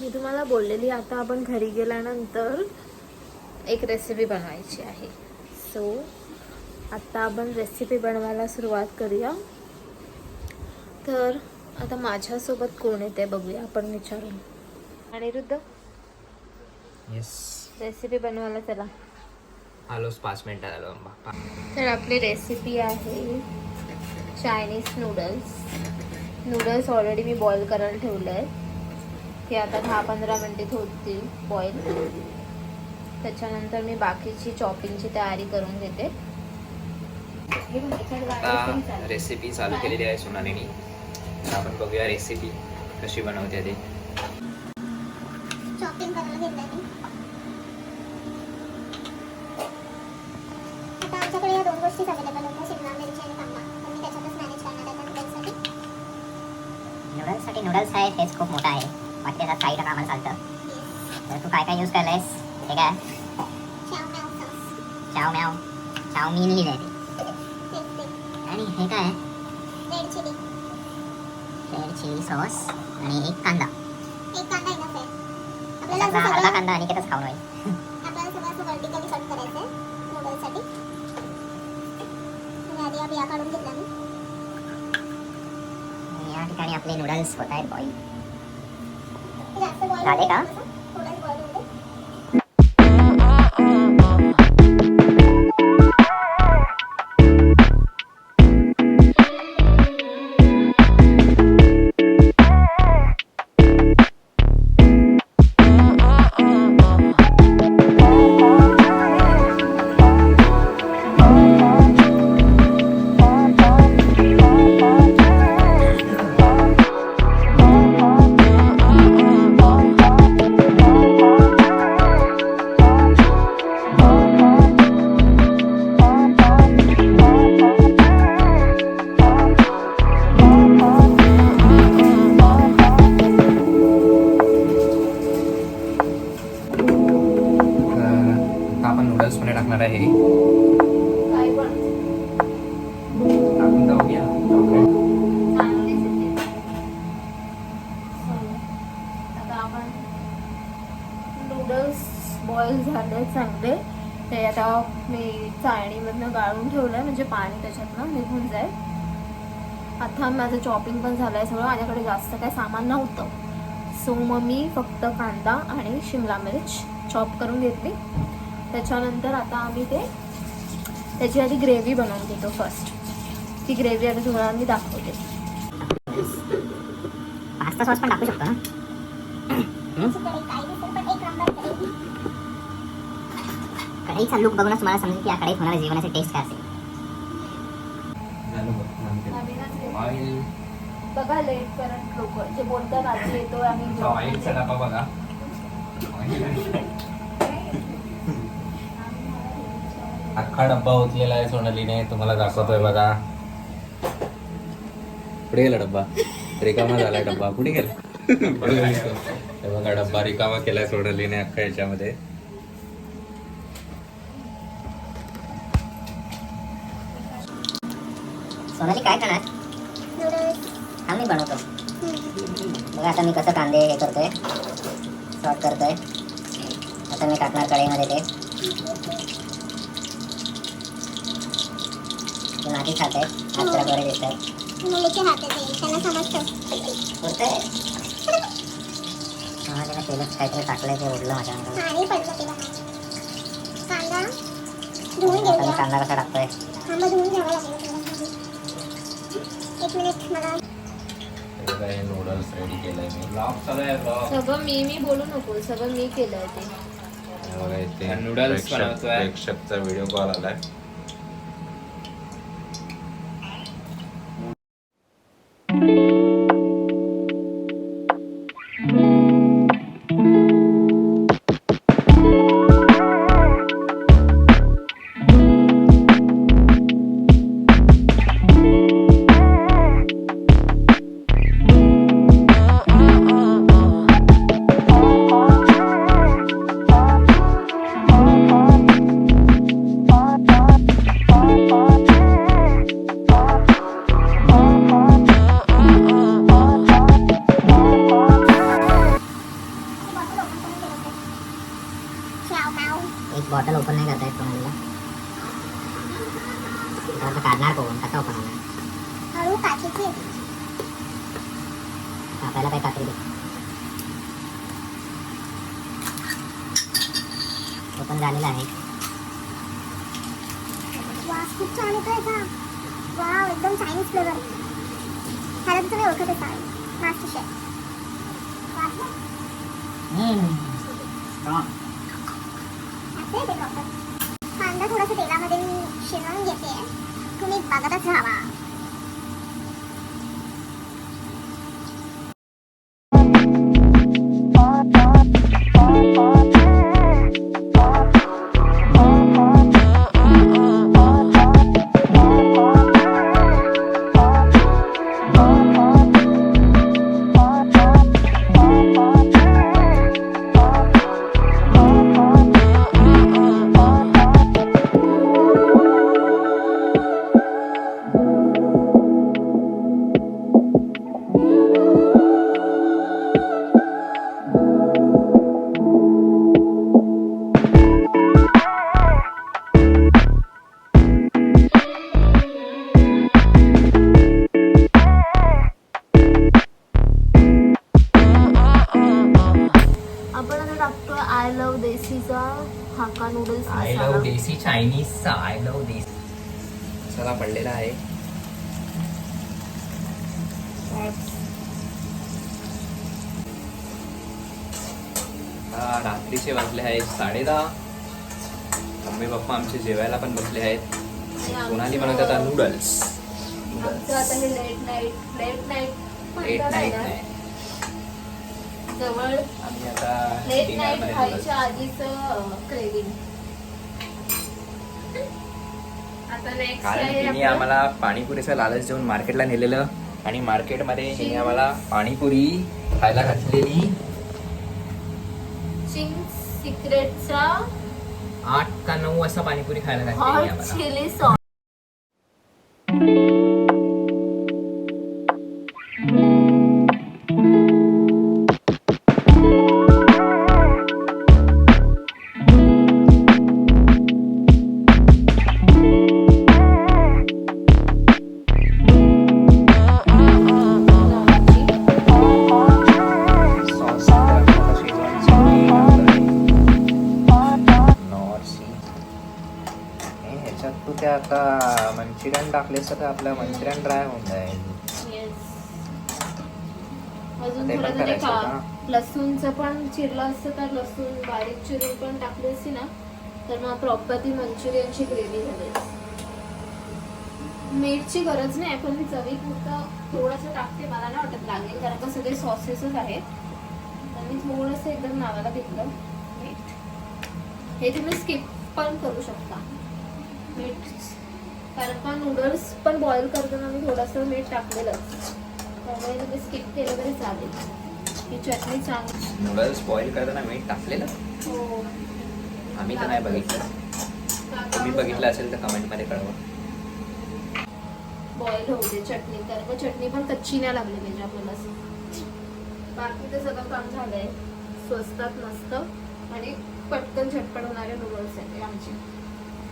मी तुम्हाला बोललेली आता आपण घरी गेल्यानंतर एक रेसिपी बनवायची आहे. सो आत्ता आपण रेसिपी बनवायला सुरुवात करूया. तर आता माझ्यासोबत कोण येते बघूया आपण विचारून. अनिरुद्ध येस रेसिपी बनवायला चला. आलोच पाच मिनिटात आलो बाप्पा तर आपली रेसिपी आहे चायनीज नूडल्स नूडल्स ऑलरेडी मी बॉईल करायला ठेवले आहेत ते आता दहा पंधरा मिनटे होतील बॉईल त्याच्यानंतर मी बाकीची चॉपिंगची तयारी करून घेते. आता रेसिपी चालू केलेली आहे सोनालीनी. आपण बघूया रेसिपी कशी बनवते ते. शॉपिंग करायला घेतलंय मी. आता आमच्याकडे या दोन गोष्टीच अवेलेबल होत्या शिमला मिरची आणि कांदा. तर मी त्याच्यातच मॅनेज करणार आहे नूडल्ससाठी नूडल्ससाठी नूडल्स आहे हेच खूप मोठा आहे. बाकी त्याच्यात काही आम्हाला चालतं. तर तू काय काय यूज करलायस? हे काय? चाव सॉस चाव ते तेच ते. आणि हे काय? रेड चिली सॉस आणि एक कांदा. आहे अर्धा कांदा आणि एकच खाऊन होईल आहे मी. या ठिकाणी आपले नूडल्स होत आहेत बॉईल ते जास्त बॉईल टाकणार आहे. काय टाकून जाऊया. नूडल्स बॉईल झाले चांगले. ते आता मी चाळणीमधनं गाळून ठेवलं म्हणजे पाणी त्याच्यातनं निघून जाईल. आता माझं चॉपिंग पण झालं आहे सगळं. माझ्याकडे जास्त काही सामान नव्हतं. सो मग मी फक्त कांदा आणि शिमला मिर्च चॉप करून घेतली. त्याच्यानंतर आता आम्ही ते त्याची आधी ग्रेव्ही बनवून घेतो फर्स्ट ती ग्रेव्ही आता तुम्हाला मी दाखवते. पास्ता सॉस पण टाकू शकतो कढईचा लुक बघूनच मला समजेल की या कढईत होणाऱ्या जेवणाची टेस्ट काय असेल. बघा लेट करत लोक जे बोलतात आज येतो आम्ही हा अख्खा डब्बा उचलेला आहे सोनालीने तुम्हाला दाखवतोय बघा. पुढे गेला डब्बा. रिकामा झालाय डब्बा. कुठे गेला. हे बघा डब्बा रिकामा केलाय सोनालीने अख्खा याच्यामध्ये. सोनाली काय करणार हा मी बनवतो. बघा आता मी कसं कांदे हे करतोय. सॉर्ट करतोय. आता मी टाकणार कढईमध्ये ते. ते माझी खात आहे हात जरा बरे दिसत आहे मुलीचे हात आहे त्यांना समजतं. पुरतंय हा त्याला तेलच काहीतरी टाकलंय ते उडलं माझ्या अंगावर. कांदा धुवून घेऊया. कांदा कसा टाकतोय? कांदा धुवून घ्यावा लागेल थोडासा. एक मिनिट मला नूडल्स रेडी केलंय मी. सगळं मी मी बोलू नको सगळं मी केलंय ते. बघा इथे नूडल्स. प्रेक्षकचा व्हिडिओ कॉल आलाय. आपल्याला काय कात्री दे? ओपन झालेलं आहे. वास खूप छान येतोय का? वाव एकदम चायनीज फ्लेवर तर तुम्ही ओळखत असाल मास्टर शेफ ते. कांदा थोडासा तेलामध्ये मी शिजवून घेते. तुम्ही बघतच राहा आय लव्ह देसी चायनीजचा आय लव्ह देसी मसाला पडलेला आहे. रात्रीचे वाजले आहेत साडे दहा मम्मी पप्पा आमचे जेवायला पण बसले आहेत. सोनाली बनवत आता नूडल्स आमचं आता late night late night late night नाही जवळ आम्ही आता लेट नाईट खायच्या. आधीच क्रेविंग आता नेक्स्ट कारण तिने आम्हाला पाणीपुरीचं लालच देऊन मार्केटला नेलेलं आणि मार्केटमध्ये तिने आम्हाला पाणीपुरी खायला घातलेली. सिक्रेटचा आठ का नऊ वाजता पाणीपुरी खायला घातलेली हॉट आम्हाला. चिली सॉस सॉस लसूणचं पण चिरलं असतं तर लसूण बारीक चिरून पण टाकली असती ना तर मग प्रॉपर ती मंचुरियनची ग्रेव्ही झाली मीठची गरज नाही पण मी चवीपुरतं थोडंसं टाकते मला नाही वाटत लागेल कारण का सगळे सॉसेसच आहेत. तर मी थोडंसं एकदम नावाला घेतलं मीठ. हे तुम्ही स्किप पण करू शकता. मीठ. कारण का नूडल्स पण बॉईल करताना मी थोडंसं मीठ टाकलेलं त्यामुळे तुम्ही स्किप केलं तरी चालेल. ही चटणी चांगली. नूडल्स बॉईल करताना मीठ टाकलेलं. हो. आम्ही तर नाही बघितलं. तुम्ही बघितलं असेल तर कमेंटमध्ये कळवा. बॉईल होऊ दे चटणी. कारण का चटणी पण कच्ची नाही लागली पाहिजे आपल्याला. बाकी ते सगळं काम झालंय. स्वस्तात मस्त. आणि पटकन झटपट होणारे नूडल्स आहेत आमचे.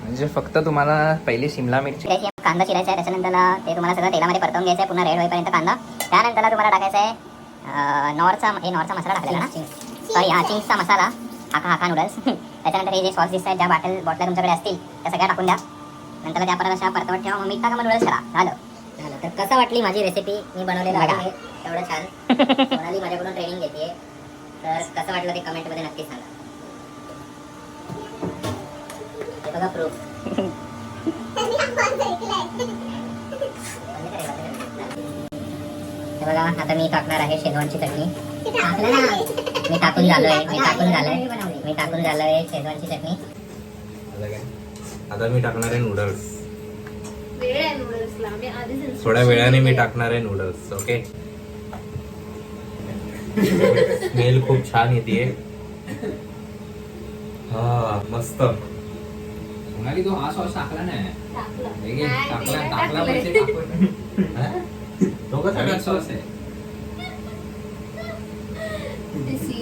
म्हणजे फक्त तुम्हाला पहिली शिमला मिरची कांदा चिरायचा आहे त्याच्यानंतर ते तुम्हाला सगळं तेलामध्ये परतवून घ्यायचं आहे पुन्हा रेड होईपर्यंत कांदा. त्यानंतर तुम्हाला टाकायचा आहे नॉरचा हे नॉरचा मसाला टाकलेला ना? सॉरी हा मसाला हाका हाका नूडल्स त्याच्यानंतर हे जे सॉस दिसत आहेत ज्या बॉटल बॉटल तुमच्याकडे असतील त्या सगळ्या टाकून द्या. नंतर त्या परत अशा परतवत ठेवा मग मीठ टाका मग नूडल्स करा. झालं. झालं. तर कसं वाटली माझी रेसिपी मी बनवलेलं आहे एवढं छान. सोनाली माझ्याकडून ट्रेनिंग घेते तर कसं वाटलं ते कमेंटमध्ये नक्की सांगा. हे बघा प्रूफ हे बघा आता मी टाकणार आहे शेजवानची चटणी. मी टाकून झालोय मी टाकून झालोय. मी टाकून झालोय शेजवानची चटणी. आता मी टाकणार आहे नूडल्स वेळ आहे नूडल्सला मी आधीच instruction थोड्या वेळाने मी. टाकणार आहे नूडल्स ओके स्मेल खूप छान येते. हा मस्त. सोनाली तो हा सॉस टाकला नाही. टाकला. हे टाकला टाकला हा? सॉस आहे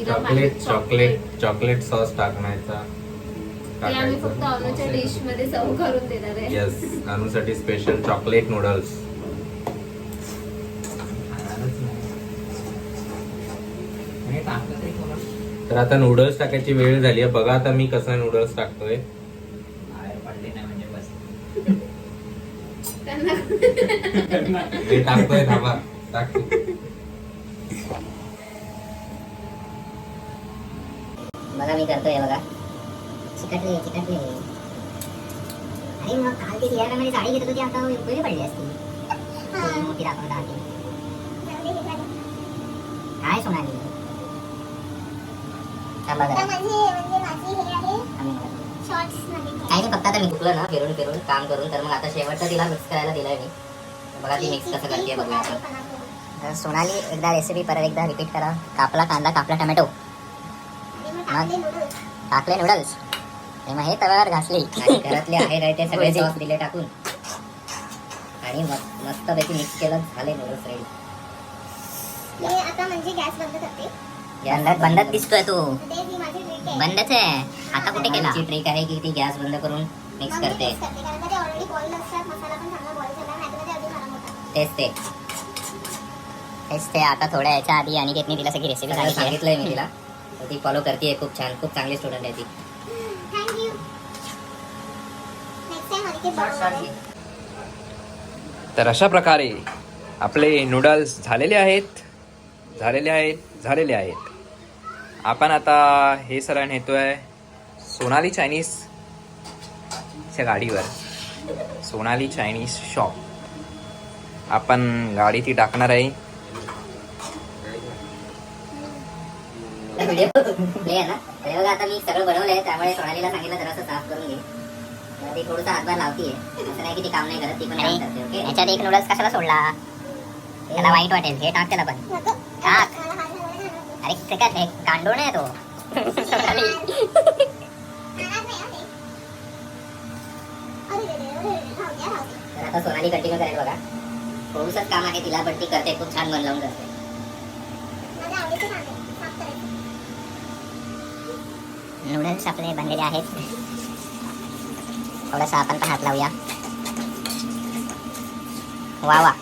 चॉकलेट चॉकलेट चॉकलेट सॉस टाकण्याचा ते आम्ही फक्त टाकायचं अनुच्या डिशमध्ये सर्व करून देणार आहे. येस अनुसाठी स्पेशल चॉकलेट नूडल्स तर आता नूडल्स टाकायची वेळ झाली आहे. बघा आता मी कसा नूडल्स टाकतोय. मी टाकतोय थांबा. टाकतो. बघा मी करतोय बघा. चिकटले चिकटले. अरे मग काल ती सियारामध्ये साडी घेत होती आता उपयोगी पडली असती. ती मोठी दाखवता आधी काय सोनाली? थांबा आता जरा. म्हणजे म्हणजे माझी हे आहे आम्ही बघा. शॉर्ट्समध्ये काही नाही फक्त आता मी ना फिरून फिरून काम करून. तर मग आता शेवटचं तिला मिक्स करायला दिलंय मी. बघा ती मिक्स कसं करते बघूया आपण. सोनाली एकदा रेसिपी परत एकदा रिपीट करा. कापला कांदा कापला टोमॅटो मग टाकले नूडल्स आणि मग हे तव्यावर घासले. आणि घरातले आहे नाही ते सगळे सॉस दिले टाकून. आणि मस्त मस्तपैकी मिक्स केलं झाले नूडल्स रेडी आता म्हणजे गॅस बंद करते. बंदच बंदच दिसतोय तू. बंदच आहे. आता कुठे केला? ट्रिक आहे की ती गॅस बंद करून मिक्स मी करते तेच ते. तेच ते आता थोड्या याच्या आधी आणि घेतली तिला सगळी रेसिपी सांगितलंय मी तिला. ती फॉलो करते खूप छान खूप चांगली स्टुडंट आहे ती. आहे. तर अशा प्रकारे आपले नूडल्स झालेले आहेत झालेले आहेत झालेले आहेत. आपण आता हे सरळ नेतोय सोनाली चायनीज च्या गाडीवर. Sonali Chinese shop. आपण गाडी ती टाकणार आहे. व्हिडिओ प्ले आहे ना? हे बघा आता मी सगळं बनवलंय त्यामुळे सोनालीला सांगितलं साफ करून घे. तर ती थोडंसं हातभार लावतीये. असं नाही की ती काम नाही करत ती पण काम करते ओके? ह्याच्यात एक नूडल्स कशाला सोडला? त्याला वाईट वाटेल हे टाक त्याला पण. टाक. अरे ते काय नाही तो सोनाली. नाराज नाही हं ते. अरे रे रे, अरे रे, राहू द्या, राहू द्या. तर आता सोनाली कंटिन्यू करेल बघा. थोडंसंच काम आहे तिला पण ती करते खूप छान मन लावून करते. नूडल्स आपले बनलेले आहेत. थोडासा आपण पण हात लावूया. वा वा.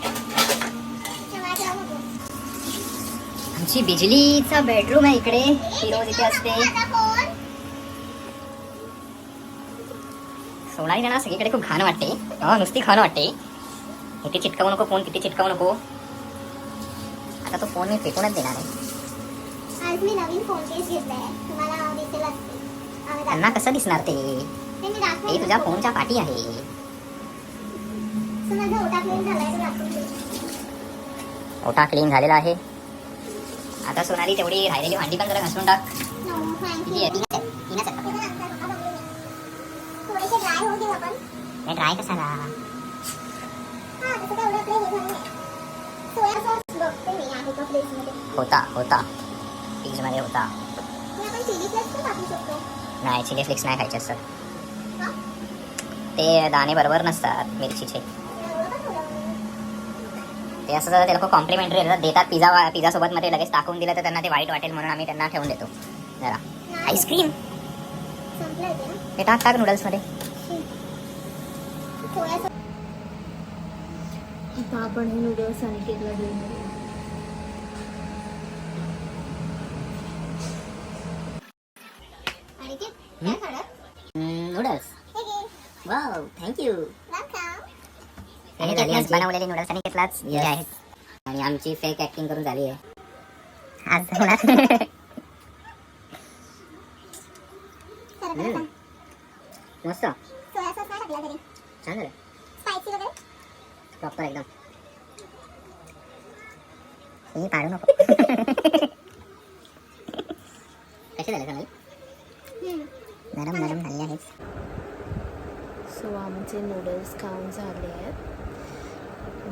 आमची बिजलीचा बेडरूम आहे इकडे. ती रोज इथे असते. सोनाली ना सगळीकडे खूप घाण वाटते. हा नुसती घाण वाटते. इथे चिटकावू नको फ़ोन तिथे चिटकावू नको. आता तो फ़ोन मी फेकूनच देणार आहे. आज मी नवीन फ़ोन केस घेतलाय. तुम्हाला दिसेल त्यांना कसं दिसणार ते? ते ते तुझ्या फोनच्या पाठी आहे. तो. ओटा क्लीन झालेला आहे. आता सोनाली तेवढी राहिलेली भांडी पण जरा घासून टाक. थोडेसे ड्राय होऊ देऊ आपण हे ड्राय कसाला हा तसं काय एवढं आपलं हे झालं नाही. सोया सॉस बघते मी आहे का फ्रीजमध्ये होता होता. होता. हे पण टाकू शकतो. नाही चिली फ्लेक्स नाही खायचे असतात. हा? ते दाणे बरोबर नसतात मिरचीचे. ते असं जर ते लोक कॉम्प्लिमेंटरी देतात पिझ्झा पिझ्झा सोबत मध्ये लगेच टाकून दिलं तर त्यांना ते वाईट वाटेल म्हणून आम्ही त्यांना ठेवून देतो. जरा. आईस्क्रीम हे टाक टाक नूडल्समध्ये आता आपण हे नूडल्स अनिकेतला देऊन. आणि नूडल्स वाव थँक्यू वेलकम हे झाली आमची बनवलेली नूडल्स आणि घेतलाच आहेत. आणि आमची फेक ऍक्टिंग करून झाली आहे. आज होणार? मस्त. सोया सॉस नाही टाकला घरी. छान झालं स्पायसी वगैरे? प्रॉपर एकदम. हे पाडू नको. कसे झाले हम्म. नरम नरम झाली आहेत सो आमचे नूडल्स खाऊन झाले आहेत.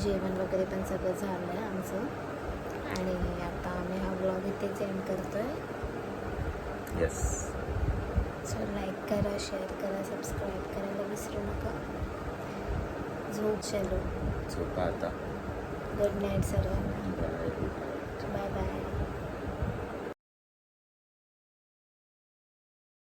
जेवण वगैरे पण सगळं झालं आहे आमचं. आणि आता आम्ही हा ब्लॉग इथेच एंड करतोय. येस सो लाईक करा शेअर करा सबस्क्राईब करायला विसरू नका. झोप चलो. चोपा आता. गुड नाईट सर्वांना